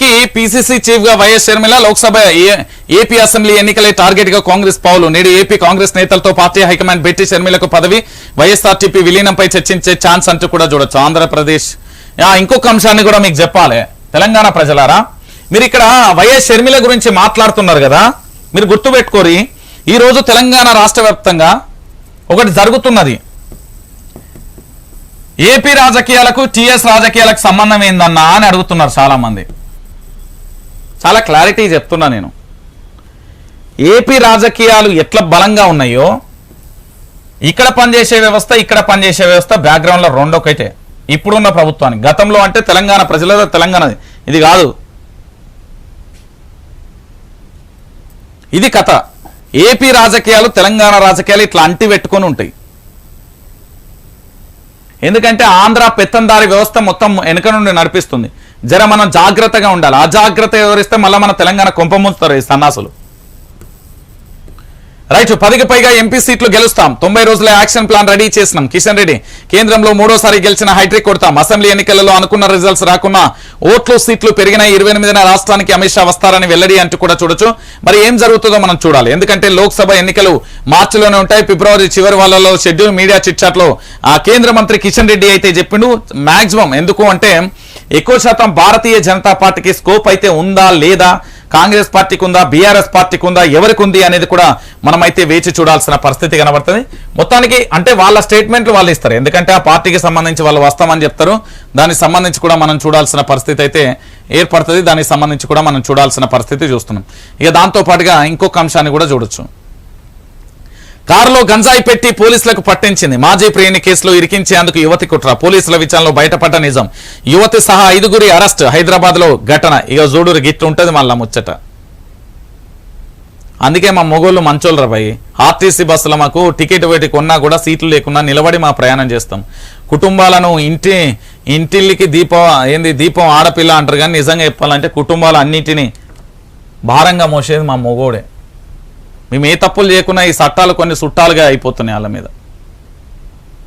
ఏపీకి పిసిసి చీఫ్గా Y S Sharmila Lok Sabha AP assembly ఎన్నికలే టార్గెట్గా కాంగ్రెస్ పావులు నేడు ఏపీ కాంగ్రెస్ నేతలతో పార్టీ హైకమాండ్ బెట్టి షర్మిలకు పదవి వైఎస్ఆర్టీపీ విలీనంపై చర్చించే ఛాన్స్ అంటూ కూడా చూడొచ్చు. ఆంధ్రప్రదేశ్. ఇంకొక అంశాన్ని కూడా మీకు చెప్పాలి. తెలంగాణ ప్రజలారా మీరు ఇక్కడ వైఎస్ షర్మిల గురించి మాట్లాడుతున్నారు కదా మీరు గుర్తుపెట్టుకోరి ఈ రోజు తెలంగాణ రాష్ట్ర వ్యాప్తంగా ఒకటి జరుగుతున్నది. ఏపీ రాజకీయాలకు టిఎస్ రాజకీయాలకు సంబంధం ఏందన్నా అని అడుగుతున్నారు చాలా మంది చాలా క్లారిటీ చెప్తున్నా నేను. ఏపీ రాజకీయాలు ఎట్లా బలంగా ఉన్నాయో ఇక్కడ పనిచేసే వ్యవస్థ ఇక్కడ పనిచేసే వ్యవస్థ బ్యాక్గ్రౌండ్లో రెండోకైతే ఇప్పుడున్న ప్రభుత్వానికి. గతంలో అంటే తెలంగాణ ప్రజల తెలంగాణ. ఇది కాదు. ఇది కథ. ఏపీ రాజకీయాలు తెలంగాణ రాజకీయాలు ఇట్లా అంటి పెట్టుకొని ఉంటాయి. ఎందుకంటే ఆంధ్ర పెత్తందారి వ్యవస్థ మొత్తం వెనుక నుండి నడిపిస్తుంది. జర మనం జాగ్రత్తగా ఉండాలి. అజాగ్రత్త వివరిస్తే మళ్ళీ మన తెలంగాణ కొంపముంచుతారు ఈ సన్నాసులు. రైట్ పదికి పైగా ఎంపీ సీట్లు గెలుస్తాం. తొంభై రోజుల యాక్షన్ ప్లాన్ రెడీ చేసినాం. కిషన్ రెడ్డి కేంద్రంలో మూడోసారి గెలిచిన హైట్రిక్ కొడతాం. అసెంబ్లీ ఎన్నికలలో అనుకున్న రిజల్ట్స్ రాకున్నా ఓట్లు సీట్లు పెరిగిన ఇరవై ఎనిమిదిన రాష్ట్రానికి అమిత్ షా వస్తారని వెల్లడి అంటూ కూడా చూడొచ్చు. మరి ఏం జరుగుతుందో మనం చూడాలి. ఎందుకంటే లోక్సభ ఎన్నికలు మార్చిలోనే ఉంటాయి. ఫిబ్రవరి చివరి వాళ్ళలో షెడ్యూల్ మీడియా చిట్చాట్ ఆ కేంద్ర మంత్రి కిషన్ రెడ్డి అయితే చెప్పిండు మాక్సిమం ఎందుకు అంటే ఎక్కువ శాతం భారతీయ జనతా పార్టీకి స్కోప్ అయితే ఉందా లేదా? కాంగ్రెస్ పార్టీకి ఉందా బీఆర్ఎస్ పార్టీకి ఉందా ఎవరికి ఉంది అనేది కూడా మనమైతే వేచి చూడాల్సిన పరిస్థితి కనబడుతుంది. మొత్తానికి అంటే వాళ్ళ స్టేట్మెంట్లు వాళ్ళు ఇస్తారు. ఎందుకంటే ఆ పార్టీకి సంబంధించి వాళ్ళు వస్తామని చెప్తారు. దానికి సంబంధించి కూడా మనం చూడాల్సిన పరిస్థితి అయితే ఏర్పడుతుంది. దానికి సంబంధించి కూడా మనం చూడాల్సిన పరిస్థితి చూస్తున్నాం. ఇక దాంతో పాటుగా ఇంకొక అంశాన్ని కూడా చూడొచ్చు. కారులో గంజాయి పెట్టి పోలీసులకు పట్టించింది. మాజీ ప్రియుని కేసులో ఇరికించేందుకు యువతి కుట్ర. పోలీసుల విచారణలో బయటపడ్డ నిజం. యువతి సహా ఐదుగురి అరెస్ట్. హైదరాబాద్లో ఘటన. ఇక జూడూరు గిట్లు ఉంటుంది మళ్ళా ముచ్చట. అందుకే మా మొగోళ్ళు మంచోళ్ళు రాబాయి ఆర్టీసీ బస్సులో మాకు టికెట్ పెట్టి కొన్నా కూడా సీట్లు లేకున్నా నిలబడి మా ప్రయాణం చేస్తాం. కుటుంబాలను ఇంటి ఇంటిల్లికి దీపం ఏంది దీపం ఆడపిల్ల అంటారు కానీ నిజంగా చెప్పాలంటే కుటుంబాలు అన్నిటినీ భారంగా మోసేది మా మొగోడే. మేము ఏ తప్పులు చేయకుండా ఈ చట్టాలు కొన్ని చుట్టాలుగా అయిపోతున్నాయి వాళ్ళ మీద.